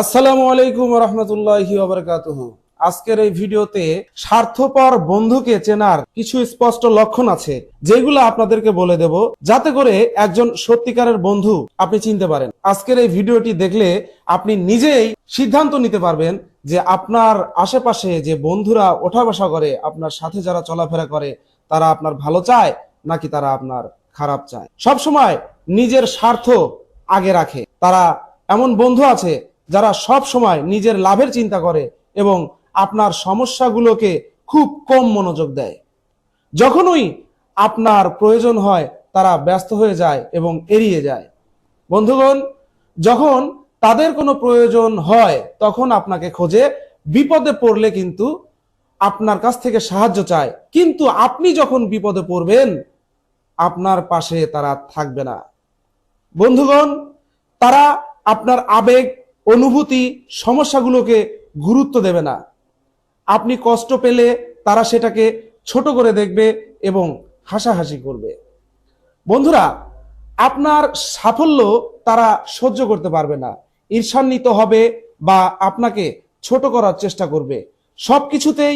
আসসালামু আলাইকুম রহমতুল্লাহি ওবরাকাতুহু আজকের এই ভিডিওতে স্বার্থপর বন্ধুকে চেনার কিছু স্পষ্ট লক্ষণ আছে, যেগুলো আপনাদেরকে বলে দেব, যাতে করে একজন সত্যিকারের বন্ধু আপনি চিনতে পারেন। আজকের এই ভিডিওটি দেখলে আপনি নিজেই সিদ্ধান্ত নিতে পারবেন যে আপনার আশেপাশে যে বন্ধুরা ওঠা বসা করে, আপনার সাথে যারা চলাফেরা করে, তারা আপনার ভালো চায় নাকি তারা আপনার খারাপ চায়। সব সময় নিজের স্বার্থ আগে রাখে। তারা এমন বন্ধু আছে যারা সব সময় নিজের লাভের চিন্তা করে এবং আপনার সমস্যাগুলোকে খুব কম মনোযোগ দেয়। যখনই আপনার প্রয়োজন হয়, তারা ব্যস্ত হয়ে যায় এবং এড়িয়ে যায়। বন্ধুগণ, যখন তাদের কোনো প্রয়োজন হয়, তখন আপনাকে খোঁজে, বিপদে পড়লে কিন্তু আপনার কাছ থেকে সাহায্য চায়। কিন্তু আপনি যখন বিপদে পড়বেন, আপনার পাশে তারা থাকবে না। বন্ধুগণ, তারা আপনার আবেগ অনুভূতি সমস্যাগুলোকে গুরুত্ব দেবে না। আপনি কষ্ট পেলে তারা সেটাকে ছোট করে দেখবে এবং হাসাহাসি করবে। বন্ধুরা, আপনার সাফল্য তারা সহ্য করতে পারবে না। ঈর্ষান্বিত হবে বা আপনাকে ছোট করার চেষ্টা করবে। সব কিছুতেই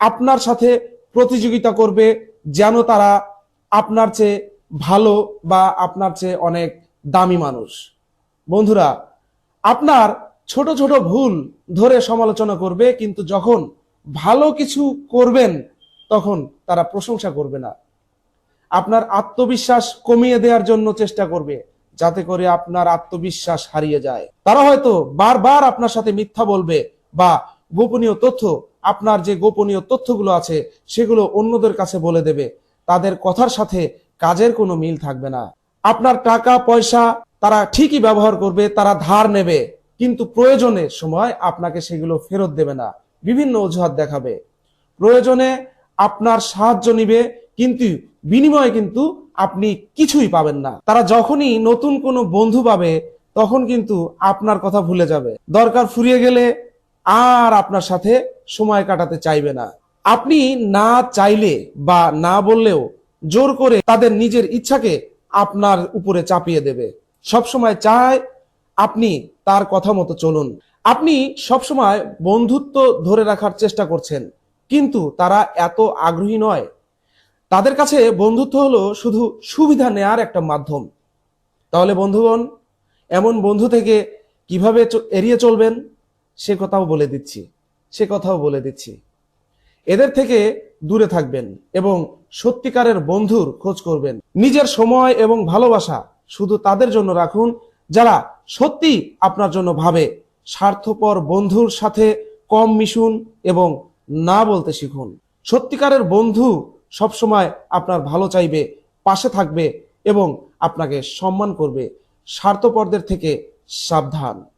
আপনার সাথে প্রতিযোগিতা করবে যেন তারা আপনার চেয়ে ভালো বা আপনার চেয়ে অনেক দামি মানুষ। বন্ধুরা আপনার ছোট ছোট ভুল ধরে সমালোচনা করবে, কিন্তু যখন ভালো কিছু করবেন, তখন তারা প্রশংসা করবে না। আপনার আত্মবিশ্বাস কমিয়ে দেওয়ার জন্য চেষ্টা করবে, যাতে করে আপনার আত্মবিশ্বাস হারিয়ে যায়। তারা হয়তো বারবার আপনার সাথে মিথ্যা বলবে বা গোপনীয় তথ্য, আপনার যে গোপনীয় তথ্যগুলো আছে, সেগুলো অন্যদের কাছে বলে দেবে। তাদের কথার সাথে কাজের কোনো মিল থাকবে না। আপনার টাকা, পয়সা তারা ঠিকই ব্যবহার করবে, তারা ধার নেবে, কিন্তু প্রয়োজনের সময় আপনাকে সেগুলো ফেরত দেবে না। বিভিন্ন অজুহাত দেখাবে। প্রয়োজনে আপনার সাহায্য নিবে, কিন্তু বিনিময়ে কিন্তু আপনি কিছুই পাবেন না। তারা যখনই নতুন কোনো বন্ধু পাবে, তখন কিন্তু আপনার কথা ভুলে যাবে। দরকার ফুরিয়ে গেলে আর আপনার সাথে সময় কাটাতে চাইবে না। আপনি না চাইলে বা না বললেও জোর করে তাদের নিজের ইচ্ছাকে আপনার উপরে চাপিয়ে দেবে। সবসময় চায় আপনি তার কথা মতো চলুন। আপনি সবসময় বন্ধুত্ব ধরে রাখার চেষ্টা করছেন, কিন্তু তারা এত আগ্রহী নয়। তাদের কাছে বন্ধুত্ব হলো শুধু সুবিধা নেয়ার একটা মাধ্যম। তাহলে বন্ধুগণ, এমন বন্ধু থেকে কীভাবে এড়িয়ে চলবেন, সে কথাও বলে দিচ্ছি, সে কথাও বলে দিচ্ছি। এদের থেকে দূরে থাকবেন এবং সত্যিকারের বন্ধুর খোঁজ করবেন। নিজের সময় এবং ভালোবাসা শুধু তাদের জন্য রাখুন, যারা সত্যি আপনার জন্য ভাবে। স্বার্থপর বন্ধুর সাথে কম মিশুন এবং না বলতে শিখুন। সত্যিকারের বন্ধু সবসময় আপনার ভালো চাইবে, পাশে থাকবে এবং আপনাকে সম্মান করবে। স্বার্থপরদের থেকে সাবধান।